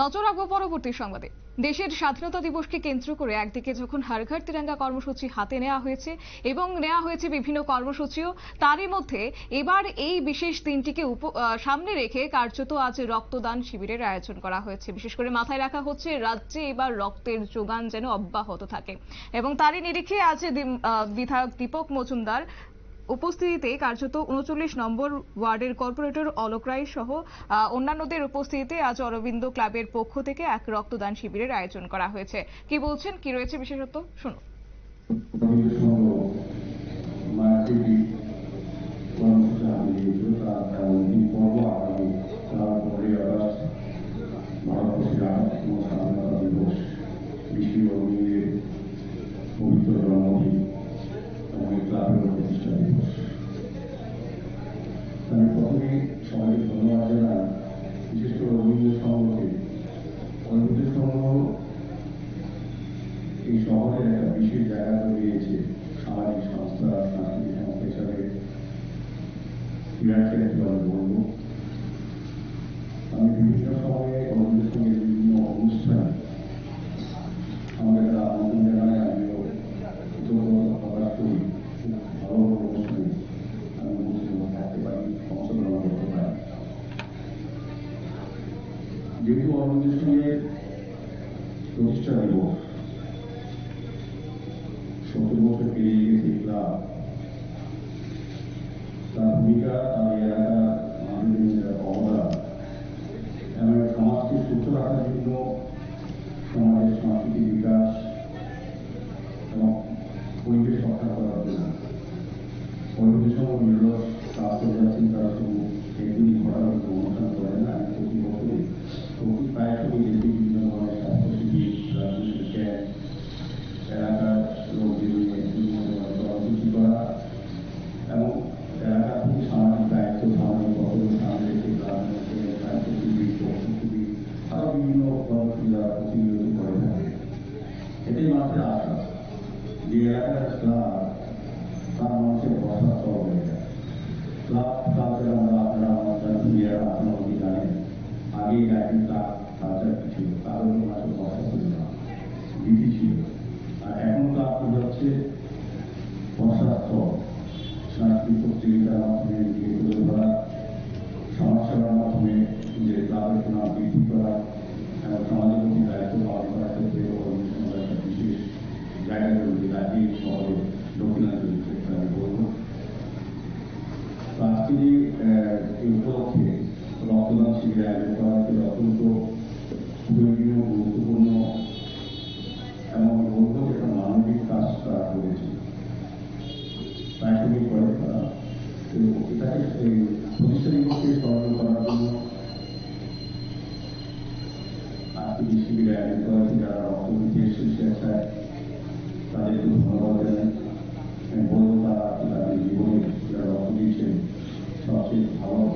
নজর রাখব পরবর্তী সংবাদে। দেশের স্বাধীনতা দিবসকে কেন্দ্র করে একদিকে যখন হারঘর তিরঙ্গা কর্মসূচি হাতে নেওয়া হয়েছে এবং নেওয়া হয়েছে বিভিন্ন কর্মসূচিও, তারই মধ্যে এবার এই বিশেষ দিনটিকে সামনে রেখে কার্যত আজ রক্তদান শিবিরের আয়োজন করা হয়েছে। বিশেষ করে মাথায় রাখা হচ্ছে, রাজ্যে এবার রক্তের যোগান যেন অব্যাহত থাকে। এবং তারই নিরিখে আজ বিধায়ক দীপক মজুমদার উপস্থিতিতে কার্যত উনচল্লিশ নম্বর ওয়ার্ডের কর্পোরেটর অলোক রায় সহ অন্যান্যদের উপস্থিতিতে আজ অরবিন্দ ক্লাবের পক্ষ থেকে এক রক্তদান শিবিরের আয়োজন করা হয়েছে। কি বলছেন? কি রয়েছে বিশেষত শুনুন। প্রথমে সবাইকে ধন্যবাদ জানাই বিশেষ করে রবীন্দ্র সংঘকে রবীন্দ্র সংঘ এই শহরের একটা বিশেষ জায়গা করে দিয়েছে সামাজিক সংস্থা সাংস্কৃতিক সংস্থা হিসাবে বিরাট ক্ষেত্রে আমি বলব। আমি বিভিন্ন সময়ে রবীন্দ্র সঙ্গে যেহেতু অন্যদের সঙ্গে প্রতিষ্ঠা দিবস সত্তর বছর পেরিয়ে গেছে ক্লাব, তার ভূমিকা তার এই এলাকার মানুষের অবদান। এবং সমাজকে সুস্থ রাখার জন্য সমাজের সাংস্কৃতিক বিকাশ এবং পরিবেশ রক্ষা করার জন্য। পরিবেশ করে যাচ্ছেন তারা এগুলি ঘটার অনুষ্ঠান করেন না বিভিন্ন কর্মসূচি যারা প্রতিনিয়ত করে থাকে এটাই মানুষের আশা যে এলাকার ক্লাব তার মানুষের বসার স্থল হয়ে যায় ক্লাব কালচার আমরা আপনারা আমাদের দুনিয়ার আপনারা অনেকে জানেন আগে একদিন ক্লাব কালচার কি ছিল কারণ মানুষের বসা ছিল না রীতি ছিল আর এখন ক্লাব হয়ে তো আজকে যে আহ, এই উপলক্ষে রক্তদান শিবির আয়োজন করা হচ্ছে অত্যন্ত প্রয়োজনীয় গুরুত্বপূর্ণ এবং বলব যে একটা মানবিক কাজ তারা করেছে প্রাথমিক করে তারা তো এটাকে এই প্রতিষ্ঠা দিবসকে স্মরণ করার জন্য আজকে যে শিবির আয়োজন করা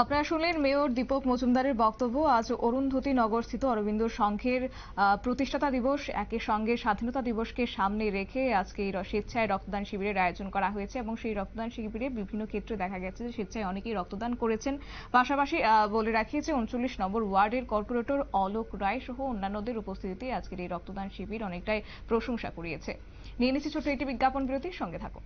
আপনারা শুনলেন মেয়র দীপক মজুমদারের বক্তব্য। আজ অরুন্ধতী নগরস্থিত অরবিন্দ সংঘের প্রতিষ্ঠাতা দিবস একই সঙ্গে স্বাধীনতা দিবসকে সামনে রেখে আজকে এই স্বেচ্ছায় রক্তদান শিবিরের আয়োজন করা হয়েছে এবং সেই রক্তদান শিবিরে বিভিন্ন ক্ষেত্রে দেখা গেছে যে স্বেচ্ছায় অনেকেই রক্তদান করেছেন। পাশাপাশি বলে রাখি যে উনচল্লিশ নম্বর ওয়ার্ডের কর্পোরেটর অলোক রায় সহ অন্যান্যদের উপস্থিতিতে আজকের এই রক্তদান শিবির অনেকটাই প্রশংসা কুড়িয়েছে। নিয়ে নিচ্ছি ছোট্ট একটি বিজ্ঞাপন বিরতির সঙ্গে থাকুন।